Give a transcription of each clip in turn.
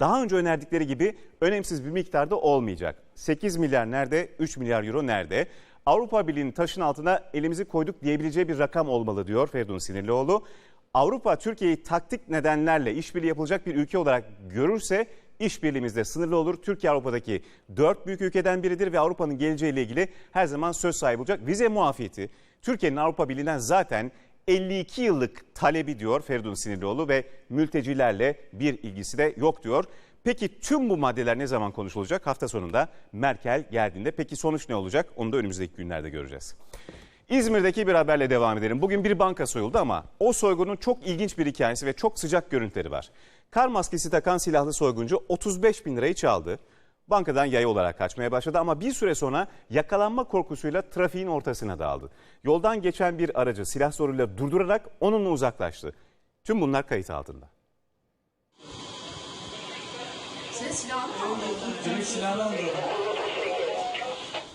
daha önce önerdikleri gibi önemsiz bir miktarda olmayacak. 8 milyar nerede, 3 milyar euro nerede? Avrupa Birliği'nin taşın altına elimizi koyduk diyebileceği bir rakam olmalı diyor Feridun Sinirlioğlu. Avrupa Türkiye'yi taktik nedenlerle işbirliği yapılacak bir ülke olarak görürse işbirliğimizde sınırlı olur. Türkiye Avrupa'daki dört büyük ülkeden biridir ve Avrupa'nın geleceğiyle ilgili her zaman söz sahibi olacak. Vize muafiyeti Türkiye'nin Avrupa Birliği'nden zaten 52 yıllık talebi diyor Feridun Sinirlioğlu ve mültecilerle bir ilgisi de yok diyor. Peki tüm bu maddeler ne zaman konuşulacak? Hafta sonunda Merkel geldiğinde. Peki sonuç ne olacak? Onu da önümüzdeki günlerde göreceğiz. İzmir'deki bir haberle devam edelim. Bugün bir banka soyuldu ama o soygunun çok ilginç bir hikayesi ve çok sıcak görüntüleri var. Kar maskesi takan silahlı soyguncu 35 bin lirayı çaldı. Bankadan yayı olarak kaçmaya başladı ama bir süre sonra yakalanma korkusuyla trafiğin ortasına dağıldı. Yoldan geçen bir aracı silah zoruyla durdurarak onunla uzaklaştı. Tüm bunlar kayıt altında.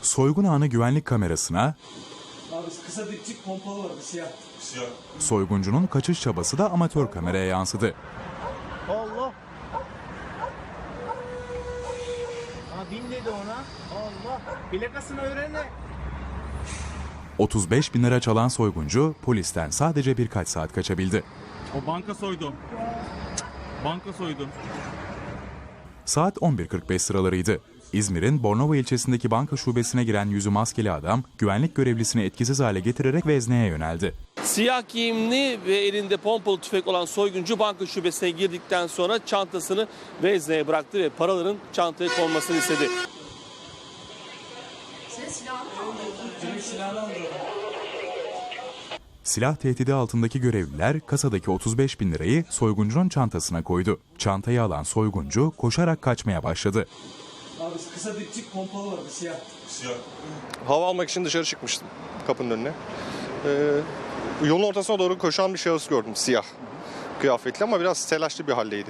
Soygun anı güvenlik kamerasına, Abi kısa dipçik pompalı vardı siyah. soyguncunun kaçış çabası da amatör kameraya yansıdı. Allah. Ha bin dedi ona. Allah. Plakasını öğrene. 35 bin lira çalan soyguncu polisten sadece birkaç saat kaçabildi. O banka soydu. Banka soydu. Saat 11.45 sıralarıydı. İzmir'in Bornova ilçesindeki banka şubesine giren yüzü maskeli adam güvenlik görevlisini etkisiz hale getirerek vezneye yöneldi. Siyah giyimli ve elinde pompalı tüfek olan soyguncu banka şubesine girdikten sonra çantasını vezneye bıraktı ve paraların çantaya konmasını istedi. Silah tehdidi altındaki görevliler kasadaki 35 bin lirayı soyguncunun çantasına koydu. Çantayı alan soyguncu koşarak kaçmaya başladı. Abi kısa dipçik pompalı vardı siyah. hava almak için dışarı çıkmıştım kapının önüne. Ee, yolun ortasına doğru koşan bir şahıs gördüm siyah kıyafetli ama biraz telaşlı bir haldeydi.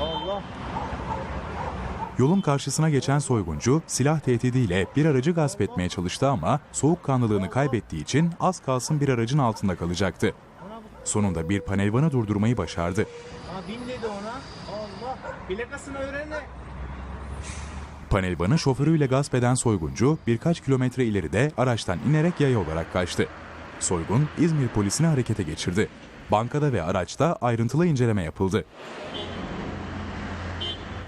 Allah. Yolun karşısına geçen soyguncu silah tehdidiyle bir aracı gasp etmeye çalıştı ama soğukkanlılığını kaybettiği için az kalsın bir aracın altında kalacaktı. Sonunda bir panelvanı durdurmayı başardı. Ha bin dedi ona. Allah. Plakasını öğrene. Panelvanı şoförüyle gasp eden soyguncu birkaç kilometre ileride araçtan inerek yaya olarak kaçtı. Soygun İzmir polisini harekete geçirdi. Bankada ve araçta ayrıntılı inceleme yapıldı.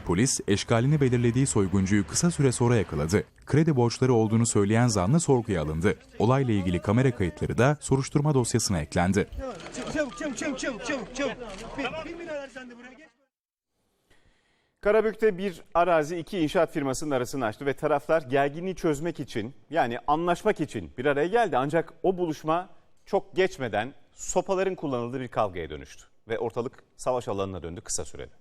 Polis eşkalini belirlediği soyguncuyu kısa süre sonra yakaladı. Kredi borçları olduğunu söyleyen zanlı sorguya alındı. Olayla ilgili kamera kayıtları da soruşturma dosyasına eklendi. Çabuk çabuk çabuk çabuk çabuk çabuk. Geç. Karabük'te bir arazi iki inşaat firmasının arasını açtı ve taraflar gerginliği çözmek için yani anlaşmak için bir araya geldi. Ancak o buluşma çok geçmeden sopaların kullanıldığı bir kavgaya dönüştü ve ortalık savaş alanına döndü kısa sürede.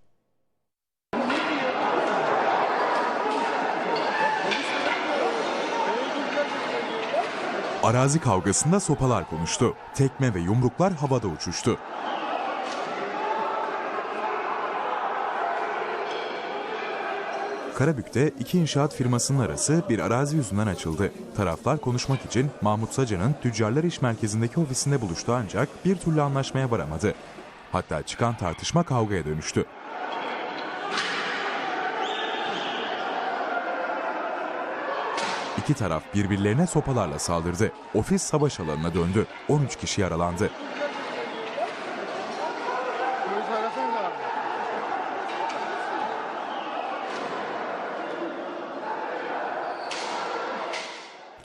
Arazi kavgasında sopalar konuştu. Tekme ve yumruklar havada uçuştu. Karabük'te iki inşaat firmasının arası bir arazi yüzünden açıldı. Taraflar konuşmak için Mahmut Saca'nın Tüccarlar İş Merkezi'ndeki ofisinde buluştu ancak bir türlü anlaşmaya varamadı. Hatta çıkan tartışma kavgaya dönüştü. İki taraf birbirlerine sopalarla saldırdı. Ofis savaş alanına döndü. 13 kişi yaralandı.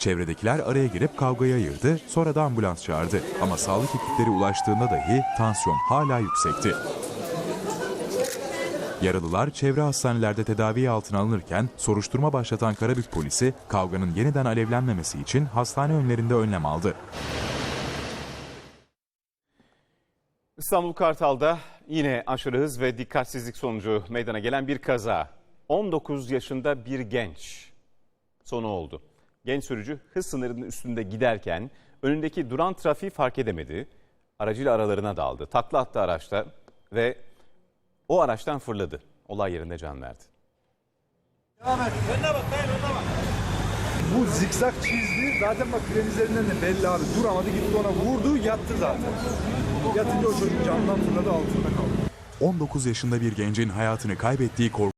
Çevredekiler araya girip kavgayı ayırdı, sonra da ambulans çağırdı. Ama sağlık ekipleri ulaştığında dahi tansiyon hala yüksekti. Yaralılar çevre hastanelerde tedavi altına alınırken soruşturma başlatan Karabük polisi kavganın yeniden alevlenmemesi için hastane önlerinde önlem aldı. İstanbul Kartal'da yine aşırı hız ve dikkatsizlik sonucu meydana gelen bir kaza. 19 yaşında bir genç sonu oldu. Genç sürücü hız sınırının üstünde giderken önündeki duran trafiği fark edemedi. Aracıyla aralarına daldı. Takla attı araçta ve o araçtan fırladı. Olay yerinde can verdi. Bu zikzak çizdi. Zaten bak fren üzerinden de belli abi. Duramadı gitti ona vurdu yattı zaten. Yatınca o çocuk camdan fırladı altında kaldı. 19 yaşında bir gencin hayatını kaybettiği korkunç